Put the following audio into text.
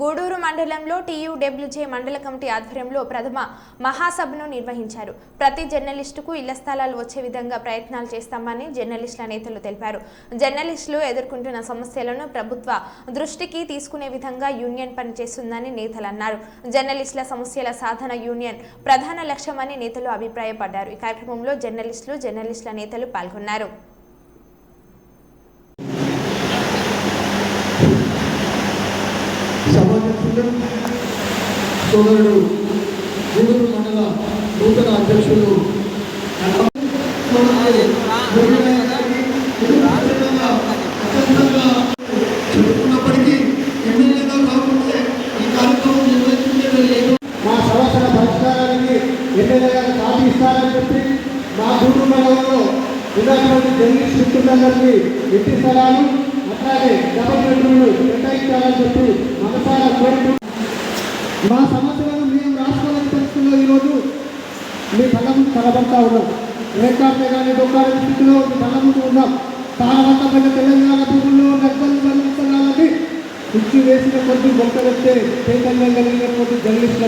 గూడూరు మండలంలో టీయూడబ్ల్యూజే మండల కమిటీ ఆధ్వర్యంలో ప్రథమ మహాసభను నిర్వహించారు. ప్రతి జర్నలిస్టుకు ఇళ్ళ స్థలాలు వచ్చే విధంగా ప్రయత్నాలు చేస్తామని జర్నలిస్టుల నేతలు తెలిపారు. జర్నలిస్టులు ఎదుర్కొంటున్న సమస్యలను ప్రభుత్వ దృష్టికి తీసుకునే విధంగా యూనియన్ పనిచేస్తుందని నేతలు అన్నారు. జర్నలిస్టుల సమస్యల సాధన యూనియన్ ప్రధాన లక్ష్యమని నేతలు అభిప్రాయపడ్డారు. ఈ కార్యక్రమంలో జర్నలిస్టులు జర్నలిస్టుల నేతలు పాల్గొన్నారు. సమాజంలో సోదరుడు గూడూరు మండల నూతన అధ్యక్షులు సోదరుడు చెప్పుకున్నప్పటికీ ఎమ్మెల్యేగా కాకుండా ఈ కార్యక్రమం నిర్వహించేది లేదు. మా సమస్యల పరిష్కారానికి ఎమ్మెల్యేగా కాపీ చెప్పి మా గూడూరు మండలంలో ఉన్నటువంటి జర్నలిస్ట్ మిత్రులందరికీ ఇంటి స్థలాలు అట్లాగే డబల్ బెడ్రూమ్లు కేటాయించాలని చెప్పి మా సమస్యలను మేము రాసుకోవాలని తెలుసుకున్న ఈరోజు మీ కళ్ళ ముందు కనబడతా ఉన్నాం. రేఖాపే కానీ డొక్కాల స్థితిలో మీ కళ్ళ ముందు ఉన్నాం. తారవంతమైన తెలంగాణ భూముల్లో నక్కలు జర్నలిస్టులని పిచ్చి వేసిన కొద్ది మొక్కలెత్తే చైతన్యం కలిగినటువంటి జర్నలిస్టుల